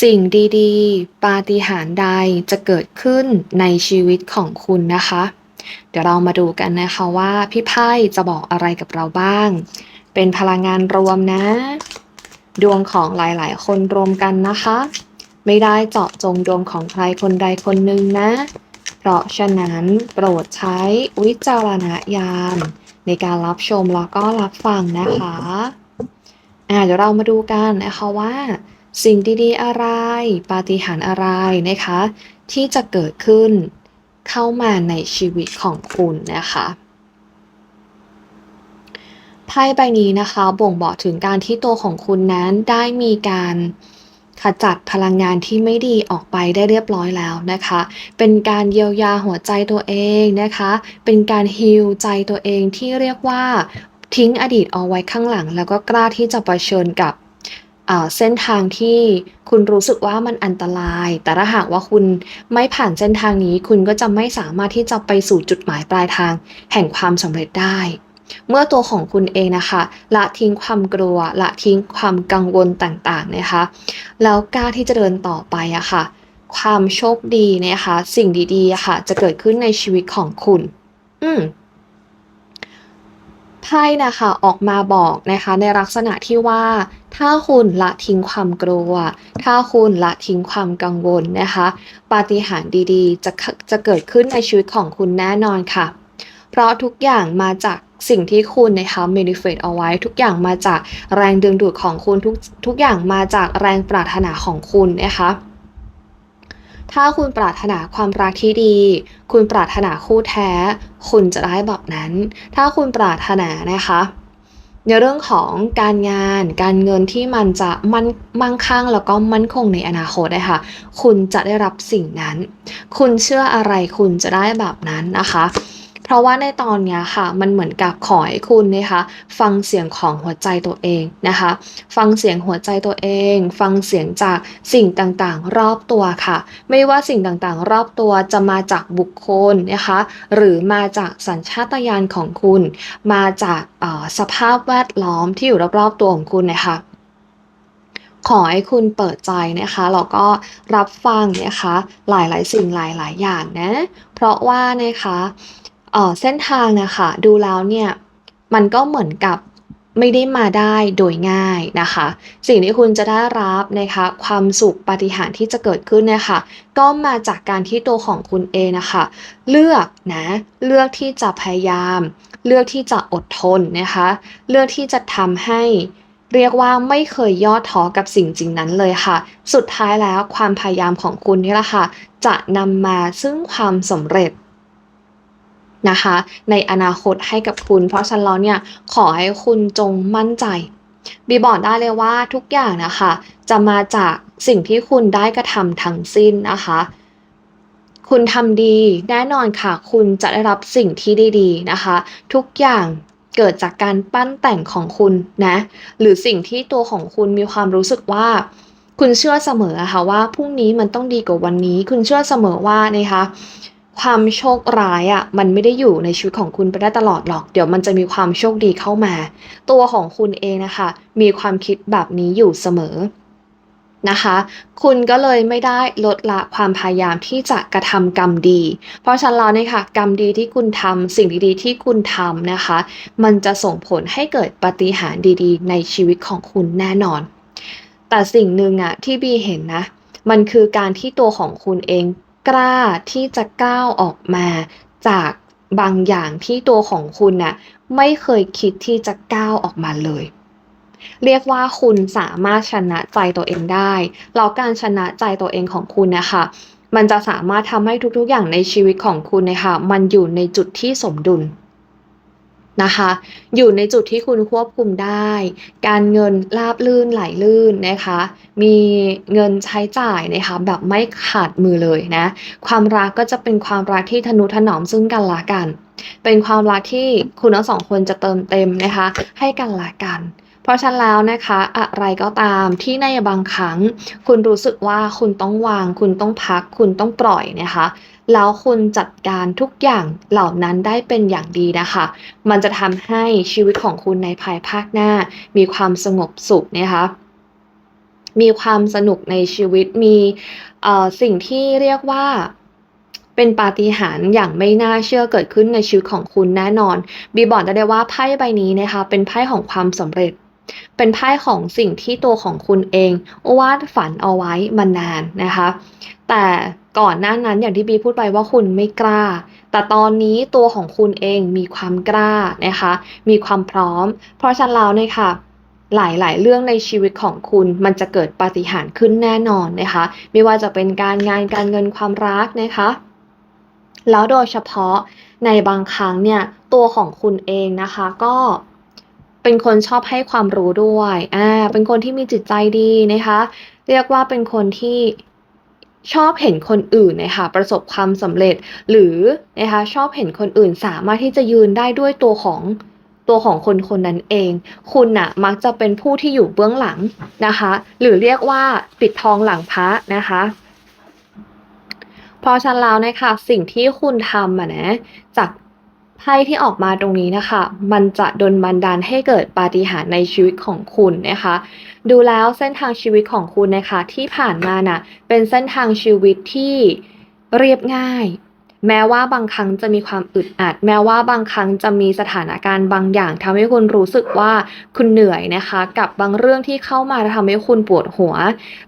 สิ่งดีๆ ปาฏิหาริย์ใดจะเกิดขึ้นในชีวิตของคุณนะคะ เดี๋ยวเรามาดูกันนะคะว่าพี่ไพ่จะบอกอะไรกับเราบ้าง เป็นพลังงานรวมนะ ดวงของหลายๆ คนรวมกันนะคะ ไม่ได้เจาะจงดวงของใครคนใดคนหนึ่งนะ เพราะฉะนั้นโปรดใช้วิจารณญาณในการรับชมแล้วก็รับฟังนะคะ อ่าเดี๋ยวเรามาดูกันนะคะว่า สิ่งดีๆอะไร ปาฏิหาริย์อะไรนะคะ ที่จะเกิดขึ้นเข้ามาในชีวิตของคุณนะคะไพ่ใบนี้นะคะบ่งบอกถึงการที่ตัวของคุณนั้นได้มีการขจัดพลังงานที่ไม่ดีออกไปได้เรียบร้อยแล้วนะคะ เป็นการเยียวยาหัวใจตัวเองนะคะ เป็นการฮิลใจตัวเองที่เรียกว่าทิ้งอดีตเอาไว้ข้างหลัง แล้วก็กล้าที่จะเผชิญกับ เส้นทางที่คุณรู้สึกว่ามันอันตราย แต่ถ้าหากว่าคุณไม่ผ่านเส้นทางนี้ คุณก็จะไม่สามารถที่จะไปสู่จุดหมายปลายทาง แห่งความสำเร็จได้ เมื่อตัวของคุณเองนะคะ ละทิ้งความกลัว ละทิ้งความกังวลต่างๆนะคะ แล้วกล้าที่จะเดินต่อไปอะค่ะ ความโชคดีนะคะ สิ่งดีๆอะค่ะ จะเกิดขึ้นในชีวิตของคุณ อืม ไพ่นะคะออกมาบอกนะคะในลักษณะที่ว่า ถ้าคุณละทิ้งความกลัว ถ้าคุณละทิ้งความกังวลนะคะปาฏิหาริย์ดีๆ จะจะเกิดขึ้นในชีวิตของคุณแน่นอนค่ะ เพราะทุกอย่างมาจากสิ่งที่คุณนะคะ manifest เอาไว้ทุกอย่างมาจากแรงดึงดูดของคุณทุกทุกอย่างมาจากแรงปรารถนาของคุณนะคะ ถ้าคุณปรารถนาความรักที่ดี คุณปรารถนาคู่แท้ คุณจะได้แบบนั้น ถ้าคุณปรารถนานะคะ ในเรื่องของการงาน การเงินที่มันจะมั่นมั่งคั่งแล้วก็มั่นคงในอนาคตนะคะคุณจะได้รับสิ่งนั้น คุณเชื่ออะไรคุณจะได้แบบนั้นนะคะ เพราะว่าในตอนนี้ค่ะ มันเหมือนกับขอให้คุณนะคะฟังเสียงของหัวใจตัวเองนะคะ ฟังเสียงหัวใจตัวเอง ฟังเสียงจากสิ่งต่างๆ รอบตัวค่ะ ไม่ว่าสิ่งต่างๆ รอบตัวจะมาจากบุคคลนะคะ หรือมาจากสัญชาตญาณของคุณ มาจากสภาพแวดล้อมที่อยู่รอบๆตัวของคุณนะคะขอให้คุณเปิดใจนะคะแล้วก็รับฟังนะคะหลายๆ สิ่งหลายๆ อย่างนะ เพราะว่านะคะ เอ่อเส้นทางนะคะดูแล้วเนี่ยมันก็เหมือนกับไม่ได้มาได้โดยง่ายนะคะ สิ่งที่คุณจะได้รับนะคะ ความสุขปาฏิหาริย์ที่จะเกิดขึ้นเนี่ยค่ะ ก็มาจากการที่ตัวของคุณเองนะคะ เลือกนะเลือกที่จะพยายาม เลือกที่จะอดทนนะคะ เลือกที่จะทำให้เรียกว่าไม่เคยย่อท้อกับสิ่งจริงนั้นเลยค่ะ สุดท้ายแล้วความพยายามของคุณนี่แหละค่ะ จะนำมาซึ่งความสำเร็จ นะคะ ในอนาคตให้กับคุณ เพราะฉะนั้นแล้วเนี่ยขอให้คุณจงมั่นใจบีบอกได้เลยว่าทุกอย่างนะคะ จะมาจากสิ่งที่คุณได้กระทำทั้งสิ้นนะคะ คุณทำดีแน่นอนค่ะ คุณจะได้รับสิ่งที่ดีๆนะคะ ทุกอย่างเกิดจากการปั้นแต่งของคุณนะ หรือสิ่งที่ตัวของคุณมีความรู้สึกว่า คุณเชื่อเสมอะค่ะว่าพรุ่งนี้มันต้องดีกว่าวันนี้ คุณเชื่อเสมอว่านะคะ ความโชคร้ายอะมันไม่ได้อยู่ในชีวิตของคุณไปได้ตลอดหรอก เดี๋ยวมันจะมีความโชคดีเข้ามา ตัวของคุณเองนะคะ มีความคิดแบบนี้อยู่เสมอนะคะ คุณก็เลยไม่ได้ลดละความพยายามที่จะกระทำกรรมดี เพราะฉะนั้นแล้วเนี่ยค่ะกรรมดีที่คุณทำสิ่งดีๆที่คุณทำนะคะ มันจะส่งผลให้เกิดปาฏิหาริย์ดีๆ ในชีวิตของคุณแน่นอน แต่สิ่งหนึ่งอะที่บีเห็นนะ มันคือการที่ตัวของคุณเอง กล้าที่จะก้าวออกมาจากบางอย่างที่ตัวของคุณน่ะไม่เคยคิดที่จะก้าวออกมาเลย เรียกว่าคุณสามารถชนะใจตัวเองได้แล้วการชนะใจตัวเองของคุณนะคะมันจะสามารถทำให้ทุกๆอย่างในชีวิตของคุณนะคะมันอยู่ในจุดที่สมดุล นะคะ อยู่ในจุดที่คุณควบคุมได้ การเงินราบลื่นไหลลื่นนะคะ มีเงินใช้จ่ายนะคะ แบบไม่ขาดมือเลยนะ ความรักก็จะเป็นความรักที่ทนุถนอมซึ่งกันและกัน เป็นความรักที่คุณทั้งสองคนจะเติมเต็มนะคะ ให้กันและกันเพราะฉะนั้นแล้วนะคะอะไรก็ตามที่ในบางครั้ง คุณรู้สึกว่าคุณต้องวาง คุณต้องพัก คุณต้องปล่อยนะคะ แล้วคุณจัดการทุกอย่างเหล่านั้นได้เป็นอย่างดีนะคะ มันจะทำให้ชีวิตของคุณในภายภาคหน้า มีความสงบสุขนะคะ มีความสนุกในชีวิต มีเอ่อสิ่งที่เรียกว่าเป็นปาฏิหาริย์อย่างไม่น่าเชื่อเกิดขึ้นในชีวิตของคุณแน่นอน บีบอกได้เลยว่าไพ่ใบนี้นะคะ เป็นไพ่ของความสำเร็จ เป็นไพ่ของสิ่งที่ตัวของคุณเองวาดฝันเอาไว้มานานนะคะ แต่ ก่อนหน้านั้นอย่างที่บีพูดไปว่าคุณไม่กล้า แต่ตอนนี้ตัวของคุณเองมีความกล้านะคะ มีความพร้อม เพราะฉะนั้นแล้วเนี่ยค่ะหลายๆ เรื่องในชีวิตของคุณมันจะเกิดปาฏิหาริย์ขึ้นแน่นอนนะคะ ไม่ว่าจะเป็นการงานการเงินความรักนะคะ แล้วโดยเฉพาะในบางครั้งเนี่ยตัวของคุณเองนะคะก็เป็นคนชอบให้ความรู้ด้วยอ่าเป็นคนที่มีจิตใจดีนะคะ เรียกว่าเป็นคนที่ ชอบเห็นคนอื่นนะคะประสบความสำเร็จ หรือนะคะชอบเห็นคนอื่นสามารถที่จะยืนได้ด้วยตัวของตัวของคนคนนั้นเอง คุณน่ะมักจะเป็นผู้ที่อยู่เบื้องหลังนะคะ หรือเรียกว่าปิดทองหลังพระนะคะพอฉันแล้วนะคะสิ่งที่คุณทำอะนะจาก ไพ่ที่ออกมาตรงนี้นะคะ มันจะดนบันดาลให้เกิดปาฏิหาริย์ในชีวิตของคุณนะคะ ดูแล้วเส้นทางชีวิตของคุณนะคะ ที่ผ่านมาน่ะเป็นเส้นทางชีวิตที่เรียบง่าย แม้ว่าบางครั้งจะมีความอึดอัด แม้ว่าบางครั้งจะมีสถานการณ์บางอย่างทำให้คุณรู้สึกว่าคุณเหนื่อยนะคะ กับบางเรื่องที่เข้ามาทำให้คุณปวดหัว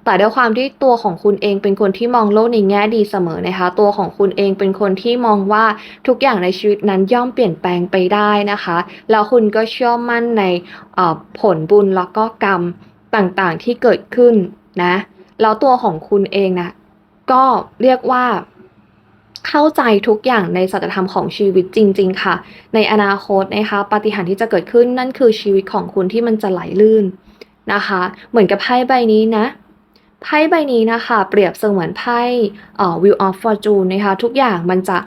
แต่ด้วยความที่ตัวของคุณเองเป็นคนที่มองโลกในแง่ดีเสมอนะคะ ตัวของคุณเองเป็นคนที่มองว่าทุกอย่างในชีวิตนั้นย่อมเปลี่ยนแปลงไปได้นะคะ แล้วคุณก็เชื่อมั่นในผลบุญแล้วก็กรรมต่างๆที่เกิดขึ้นนะ แล้วตัวของคุณเองนะก็เรียกว่า เข้าใจทุกอย่างในสัจธรรมของชีวิตจริง ๆ ค่ะ ในอนาคตนะคะปาฏิหาริย์ที่จะเกิดขึ้นนั่นคือชีวิตของคุณที่มันจะไหลลื่นนะคะ เหมือนกับไพ่ใบนี้นะไพ่ใบนี้นะคะเปรียบเสมือนไพ่เอ่อ Wheel of Fortune นะคะทุกอย่างมันจะ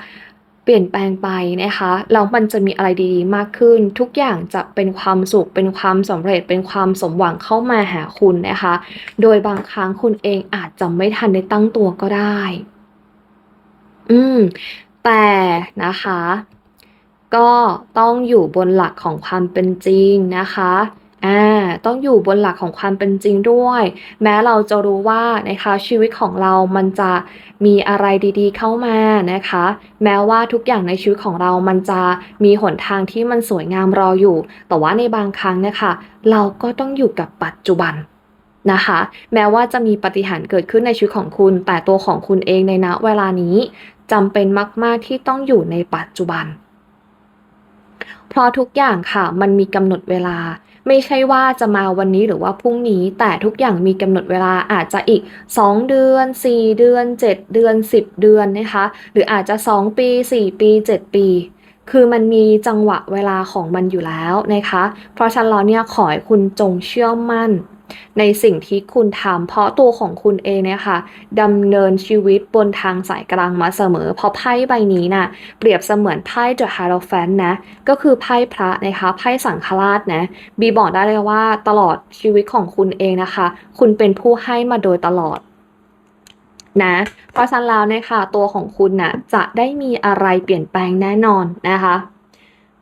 เปลี่ยนแปลงไปนะคะแล้วมันจะมีอะไรดีๆ มากขึ้น ทุกอย่างจะเป็นความสุข เป็นความสำเร็จ เป็นความสมหวังเข้ามาหาคุณนะคะ โดยบางครั้งคุณเองอาจจะไม่ทันได้ตั้งตัวก็ได้ อืม แต่นะคะ ก็ต้องอยู่บนหลักของความเป็นจริงนะคะอ่าต้องอยู่บนหลักของความเป็นจริงด้วย แม้เราจะรู้ว่านะคะชีวิตของเรามันจะมีอะไรดีๆเข้ามานะคะ แม้ว่าทุกอย่างในชีวิตของเรามันจะมีหนทางที่มันสวยงามรออยู่ แต่ว่าในบางครั้งเนะคะ เราก็ต้องอยู่กับปัจจุบันนะคะ แม้ว่าจะมีปาฏิหาริย์เกิดขึ้นในชีวิตของคุณ แต่ตัวของคุณเองในณเวลานี้ จำเป็นมาก ๆ ที่ต้องอยู่ในปัจจุบัน เพราะทุกอย่างค่ะ มันมีกำหนดเวลา ไม่ใช่ว่าจะมาวันนี้หรือว่าพรุ่งนี้ แต่ทุกอย่างมีกำหนดเวลาอาจจะอีก 2 เดือน 4 เดือน 7 เดือน 10 เดือนนะคะ หรืออาจจะ 2 ปี 4 ปี 7 ปีคือมันมีจังหวะเวลาของมันอยู่แล้วนะคะ เพราะฉะนั้นแล้วเนี่ยขอให้คุณจงเชื่อมั่น ในสิ่งที่คุณทำเพราะตัวของคุณเองเนี่ยค่ะดำเนินชีวิตบนทางสายกลางมาเสมอ เพราะไพ่ใบนี้น่ะเปรียบเสมือนไพ่ The Hierophant นะ ก็คือไพ่พระนะคะไพ่สังฆราชนะบีบอกได้เลยว่าตลอดชีวิตของคุณเองนะคะ คุณเป็นผู้ให้มาโดยตลอดนะเพราะฉะนั้นแล้วเนี่ยค่ะ ตัวของคุณน่ะจะได้มีอะไรเปลี่ยนแปลงแน่นอนนะคะ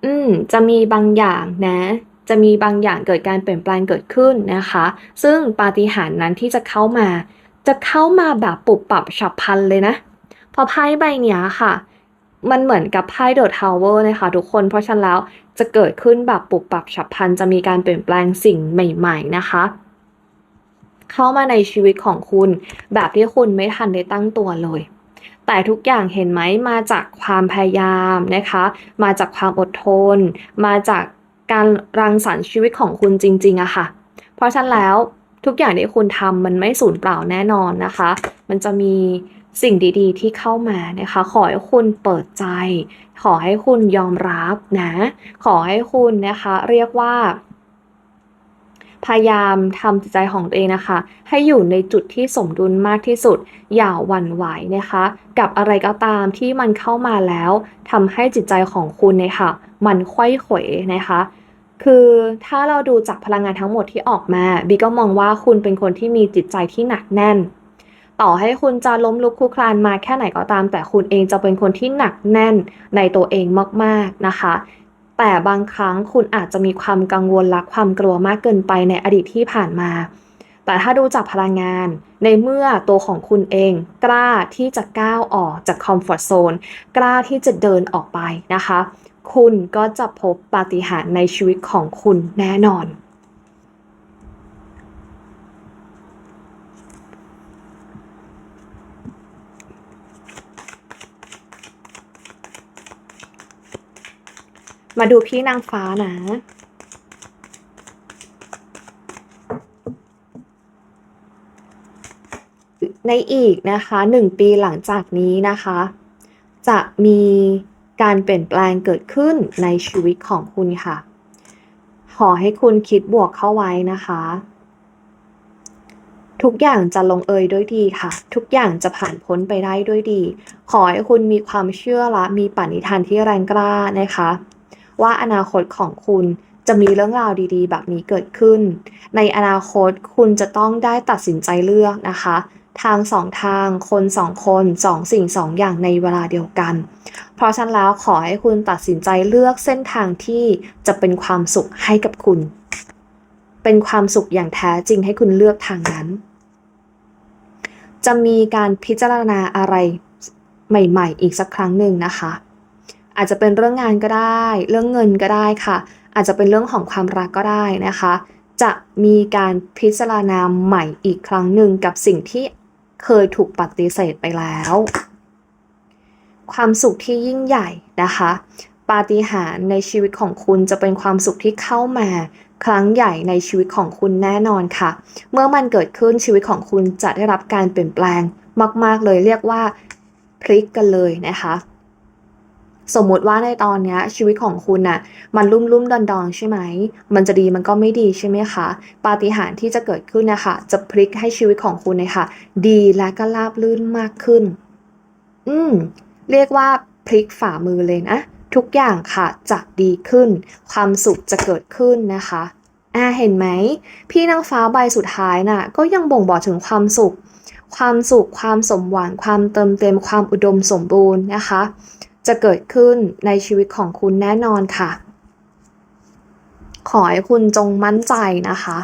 อืม จะมีบางอย่างนะ จะมีบางอย่างเกิดการเปลี่ยนแปลงเกิดขึ้นนะคะ ซึ่งปาฏิหาริย์นั้นที่จะเข้ามา จะเข้ามาแบบปุบปับฉับพลันเลยนะพราะไพ่ใบเนี้ยค่ะ มันเหมือนกับไพ่เดอะทาวเวอร์นะคะทุกคน เพราะฉะนั้นแล้วจะเกิดขึ้นแบบปุบปับฉับพลัน จะมีการเปลี่ยนแปลงสิ่งใหม่ ๆ นะคะ เข้ามาในชีวิตของคุณ แบบที่คุณไม่ทันได้ตั้งตัวเลยแต่ทุกอย่างเห็นไหมมาจากความพยายามนะคะ มาจากความอดทน มาจาก การรังสรรค์ชีวิตของคุณจริงๆอะค่ะ เพราะฉะนั้นแล้วทุกอย่างที่คุณทำมันไม่สูญเปล่าแน่นอนนะคะ มันจะมีสิ่งดีๆ ที่เข้ามานะคะ ขอให้คุณเปิดใจ ขอให้คุณยอมรับนะ ขอให้คุณนะคะ เรียกว่า พยายามทำจิตใจของตัวเองนะคะ ให้อยู่ในจุดที่สมดุลมากที่สุด อย่าหวั่นไหวนะคะ กับอะไรก็ตามที่มันเข้ามาแล้วทำให้จิตใจของคุณเนี่ยค่ะ มันควยเขวนะคะ คือถ้าเราดูจากพลังงานทั้งหมดที่ออกมาบีก็มองว่าคุณเป็นคนที่มีจิตใจที่หนักแน่น ต่อให้คุณจะล้มลุกคลุกคลานมาแค่ไหนก็ตาม แต่คุณเองจะเป็นคนที่หนักแน่นในตัวเองมากๆนะคะ แต่บางครั้งคุณอาจจะมีความกังวลและความกลัวมากเกินไปในอดีตที่ผ่านมา แต่ถ้าดูจากพลังงานในเมื่อตัวของคุณเองกล้าที่จะก้าวออกจากคอมฟอร์ทโซนกล้าที่จะเดินออกไปนะคะ คุณก็จะพบปาฏิหาริย์ในชีวิตของคุณแน่นอน มาดูพี่นางฟ้านะในอีกนะคะหนึ่งปีหลังจากนี้นะคะ จะมี การเปลี่ยนแปลงเกิดขึ้นในชีวิตของคุณค่ะ ขอให้คุณคิดบวกเข้าไว้นะคะ ทุกอย่างจะลงเอยด้วยดีค่ะ ทุกอย่างจะผ่านพ้นไปได้ด้วยดี ขอให้คุณมีความเชื่อและมีปณิธานที่แรงกล้านะคะ ว่าอนาคตของคุณจะมีเรื่องราวดีๆ แบบนี้เกิดขึ้น ในอนาคตคุณจะต้องได้ตัดสินใจเลือกนะคะ ทางสองทาง คนสองคนสองสิ่งสองอย่างในเวลาเดียวกัน เพราะฉะนั้นแล้วขอให้คุณตัดสินใจเลือกเส้นทางที่จะเป็นความสุขให้กับคุณ เป็นความสุขอย่างแท้จริงให้คุณเลือกทางนั้น จะมีการพิจารณาอะไรใหม่ ๆ อีกสักครั้งหนึ่งนะคะ อาจจะเป็นเรื่องงานก็ได้ เรื่องเงินก็ได้ค่ะ อาจจะเป็นเรื่องของความรักก็ได้นะคะจะมีการพิจารณาใหม่อีกครั้งหนึ่งกับสิ่งที่ เคยถูกปฏิเสธไปแล้ว ความสุขที่ยิ่งใหญ่นะคะ ปาฏิหาริย์ในชีวิตของคุณจะเป็นความสุขที่เข้ามาครั้งใหญ่ในชีวิตของคุณแน่นอนค่ะ เมื่อมันเกิดขึ้นชีวิตของคุณจะได้รับการเปลี่ยนแปลงมาก ๆ เลยเรียกว่าพลิกกันเลยนะคะ สมมุติว่าในตอนเนี้ยชีวิตของคุณน่ะมันลุ่มลุ่มดอนดอนใช่ไหม มันจะดีมันก็ไม่ดีใช่ไหมคะ ปาฏิหาริย์ที่จะเกิดขึ้นนะคะจะพลิกให้ชีวิตของคุณเนี่ยค่ะดีและก็ราบรื่นมากขึ้น อืม เรียกว่าพลิกฝ่ามือเลยนะ ทุกอย่างค่ะจะดีขึ้น ความสุขจะเกิดขึ้นนะคะอ่าเห็นไหม พี่นางฟ้าใบสุดท้ายน่ะก็ยังบ่งบอกถึงความสุข ความสุข ความสมหวัง ความเติมเต็ม ความอุดมสมบูรณ์นะคะ จะเกิดขึ้นในชีวิตของคุณแน่นอนค่ะ ขอให้คุณจงมั่นใจนะคะ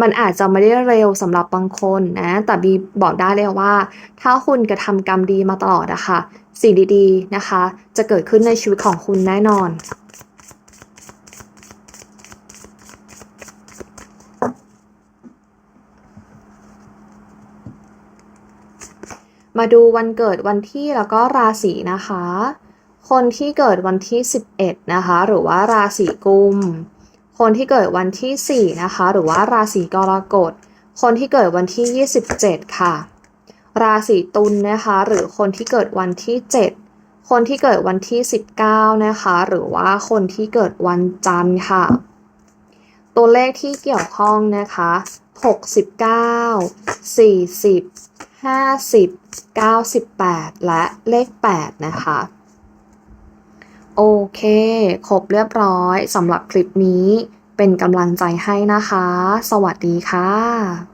มันอาจจะไม่ได้เร็วสำหรับบางคนนะ แต่บีบอกได้เลยว่า ถ้าคุณกระทำกรรมดีมาตลอดอะค่ะสิ่งดีๆนะคะ จะเกิดขึ้นในชีวิตของคุณแน่นอน มาดูวันเกิดวันที่แล้วก็ราศีนะคะ คนที่เกิดวันที่ 11 นะคะ หรือว่าราศีกุม คนที่เกิดวันที่ 4 นะคะ หรือว่าราศีกรกฎ คนที่เกิดวันที่ 27 ค่ะ ราศีตุลนะคะ หรือคนที่เกิดวันที่ 7 คนที่เกิดวันที่ 19 นะคะ หรือว่าคนที่เกิดวันจันทร์ค่ะ ตัวเลขที่เกี่ยวข้องนะคะ 69 40 50 98 และเลข 8 นะคะ โอเค ครบเรียบร้อยสำหรับคลิปนี้เป็นกำลังใจให้นะคะ สวัสดีค่ะ